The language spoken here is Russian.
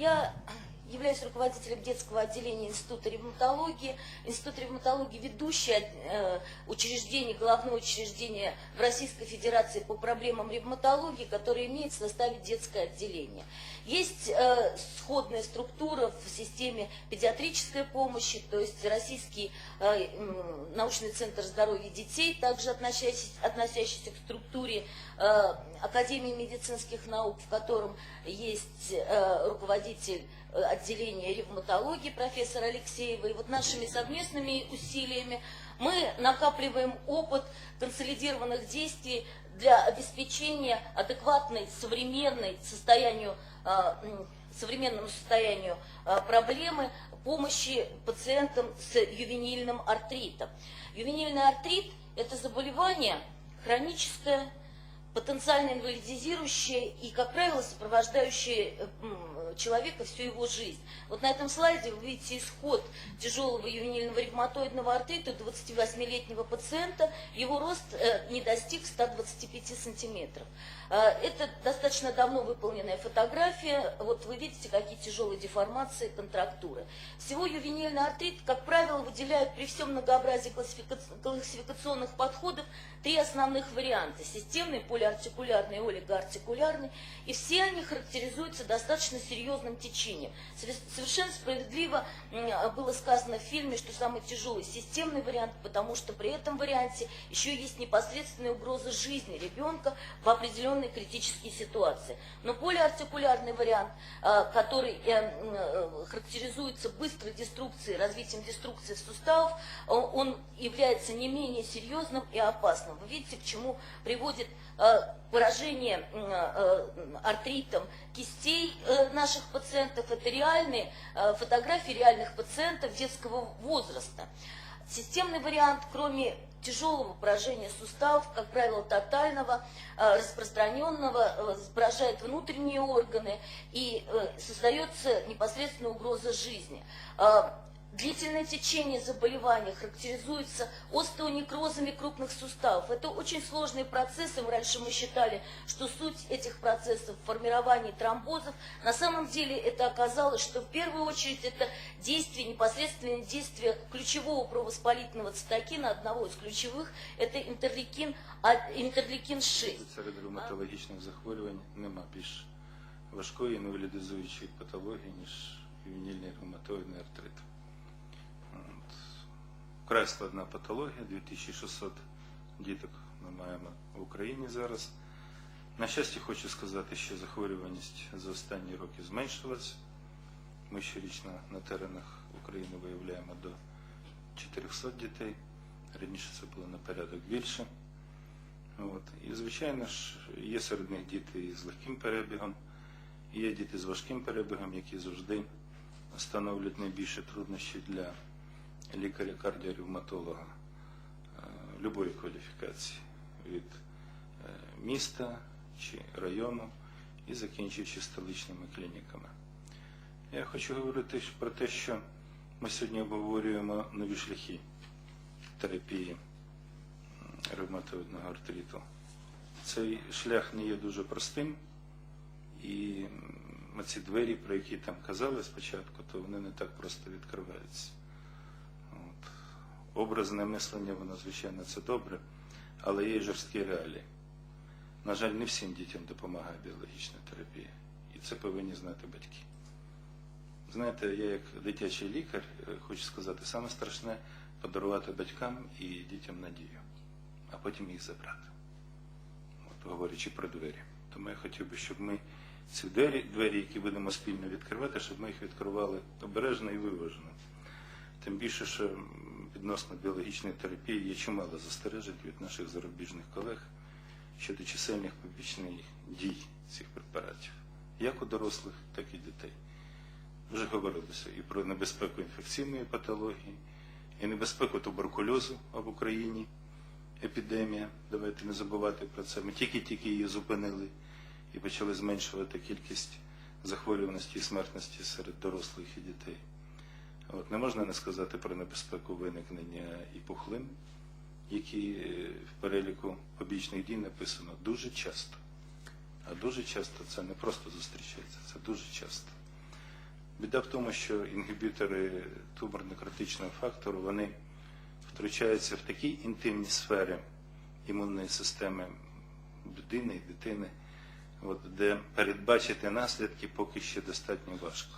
要 являюсь руководителем детского отделения Института ревматологии. Институт ревматологии – ведущее э, учреждение, главное учреждение в Российской Федерации по проблемам ревматологии, которое имеет в составе детское отделение. Есть э, сходная структура в системе педиатрической помощи, то есть Российский э, научный центр здоровья детей, также относящийся, к структуре Академии медицинских наук, в котором есть руководитель отделения ревматологии профессор Алексеева. И вот нашими совместными усилиями мы накапливаем опыт консолидированных действий для обеспечения адекватной, современной состоянию, а, современному состоянию а, проблемы помощи пациентам с ювенильным артритом. Ювенильный артрит – это заболевание хроническое, потенциально инвалидизирующее и, как правило, сопровождающее человека всю его жизнь. Вот на этом слайде вы видите исход тяжелого ювенильного ревматоидного артрита 28-летнего пациента. Его рост э, не достиг 125 сантиметров. Э, Это достаточно давно выполненная фотография. Вот вы видите, какие тяжелые деформации, контрактуры. Всего ювенильный артрит, как правило, выделяют при всем многообразии классифика- классификационных подходов три основных варианта. Системный, полиартикулярный олигоартикулярный. И все они характеризуются достаточно серьезным течением. Сове- Совершенно справедливо м, было сказано в фильме, что самый тяжелый системный вариант, потому что при этом варианте еще есть непосредственная угроза жизни ребенка в определенной критической ситуации. Но полиартикулярный вариант, а, который э, э, характеризуется быстрой деструкцией, развитием деструкции суставов, он является не менее серьезным и опасным. Вы видите, к чему приводит э, поражение э, артритом кистей э, наших пациентов. Это реальные э, фотографии реальных пациентов детского возраста. Системный вариант, кроме тяжелого поражения суставов, как правило, тотального, э, распространенного, э, поражает внутренние органы и создается непосредственно угроза жизни. Э, Длительное течение заболевания характеризуется остеонекрозами крупных суставов. Это очень сложные процессы. Раньше мы считали, что суть этих процессов в формировании тромбозов. На самом деле это оказалось, что в первую очередь это действие, непосредственное действие ключевого провоспалительного цитокина, одного из ключевых, это интерлейкин, а- интерлейкин 6. Серед ревматологічних захворювань нема більш важкої інвалідизуючої патології, ніж ювенільний ревматоїдний артрит. Вкрай складна патологія, 2600 діток ми маємо в Україні зараз. На щастя, хочу сказати, що захворюваність за останні роки зменшилась. Ми щорічно на теренах України виявляємо до 400 дітей. Раніше це було на порядок більше. От. І, звичайно ж, є серед них діти з легким перебігом, є діти з важким перебігом, які завжди становлять найбільше труднощі для лікаря-кардіоревматолога е, любої кваліфікації від е, міста чи району і закінчуючи столичними клініками. Я хочу говорити про те, що ми сьогодні обговорюємо нові шляхи терапії ревматоїдного артриту. Цей шлях не є дуже простим, і ці двері, про які там казали спочатку, то вони не так просто відкриваються. Образне мислення, воно, звичайно, це добре, але є й жорсткі реалії. На жаль, не всім дітям допомагає біологічна терапія, і це повинні знати батьки. Знаєте, я як дитячий лікар е, хочу сказати, саме страшне подарувати батькам і дітям надію, а потім їх забрати. От, говорячи про двері. Тому я хотів би, щоб ми ці двері, двері, які будемо спільно відкривати, щоб ми їх відкривали обережно і виважено. Тим більше, що відносно біологічної терапії є чимало застережень від наших зарубіжних колег щодо чисельних побічних дій цих препаратів, як у дорослих, так і дітей. Вже говорилося і про небезпеку інфекційної патології, і небезпеку туберкульозу в Україні, епідемія. Давайте не забувати про це. Ми тільки-тільки її зупинили і почали зменшувати кількість захворюваності і смертності серед дорослих і дітей. От, Не можна не сказати про небезпеку виникнення і пухлин, які е, в переліку побічних дій написано дуже часто. А дуже часто це не просто зустрічається, це дуже часто. Біда в тому, що інгібітори туморно-критичного фактору вони втручаються в такі інтимні сфери імунної системи людини і дитини, от, де передбачити наслідки поки ще достатньо важко.